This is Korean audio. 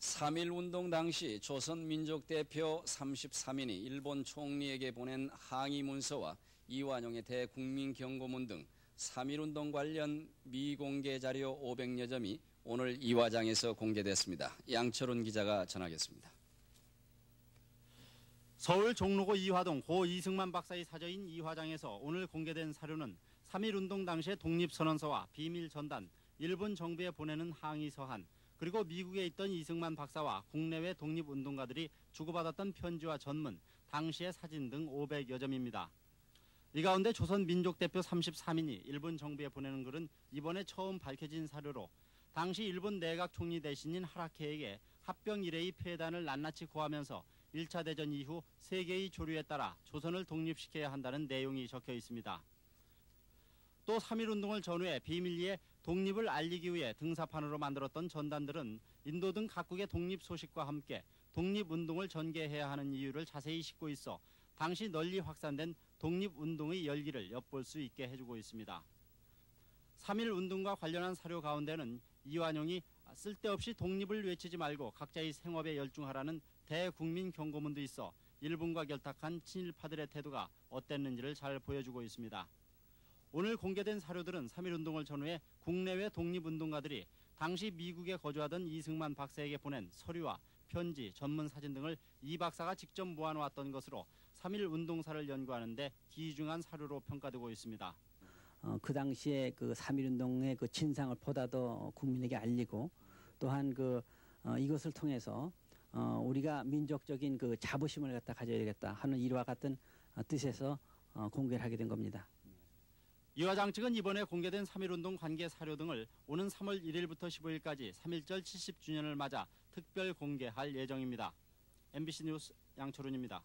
3.1운동 당시 조선민족 대표 33인이 일본 총리에게 보낸 항의 문서와 이완용의 대국민 경고문 등 3.1운동 관련 미공개 자료 500여 점이 오늘 이 화장에서 공개됐습니다. 양철훈 기자가 전하겠습니다. 서울 종로구 이화동 고 이승만 박사의 사저인 이화장에서 오늘 공개된 사료는 3.1운동 당시의 독립선언서와 비밀 전단, 일본 정부에 보내는 항의 서한, 그리고 미국에 있던 이승만 박사와 국내외 독립운동가들이 주고받았던 편지와 전문, 당시의 사진 등 500여 점입니다. 이 가운데 조선 민족 대표 33인이 일본 정부에 보내는 글은 이번에 처음 밝혀진 사료로 당시 일본 내각 총리 대신인 하라케에게 합병 이래의 폐단을 낱낱이 고하면서 1차 대전 이후 세계의 조류에 따라 조선을 독립시켜야 한다는 내용이 적혀 있습니다. 또 3.1운동을 전후해 비밀리에 독립을 알리기 위해 등사판으로 만들었던 전단들은 인도 등 각국의 독립 소식과 함께 독립운동을 전개해야 하는 이유를 자세히 싣고 있어 당시 널리 확산된 독립운동의 열기를 엿볼 수 있게 해주고 있습니다. 3.1운동과 관련한 사료 가운데는 이완용이 쓸데없이 독립을 외치지 말고 각자의 생업에 열중하라는 대국민 경고문도 있어 일본과 결탁한 친일파들의 태도가 어땠는지를 잘 보여주고 있습니다. 오늘 공개된 사료들은 3.1운동을 전후해 국내외 독립운동가들이 당시 미국에 거주하던 이승만 박사에게 보낸 서류와 편지, 전문 사진 등을 이 박사가 직접 모아놓았던 것으로 3.1운동사를 연구하는데 귀중한 사료로 평가되고 있습니다. 어, 그 당시에 그 3.1운동의 그 진상을 보다 더 국민에게 알리고 또한 그 어, 이것을 통해서 어, 우리가 민족적인 그 자부심을 갖다 가져야 되겠다 하는 이와 같은 어, 뜻에서 어, 공개를 하게 된 겁니다. 이화장 측은 이번에 공개된 3.1운동 관계 사료 등을 오는 3월 1일부터 15일까지 3.1절 70주년을 맞아 특별 공개할 예정입니다. MBC 뉴스 양철훈입니다.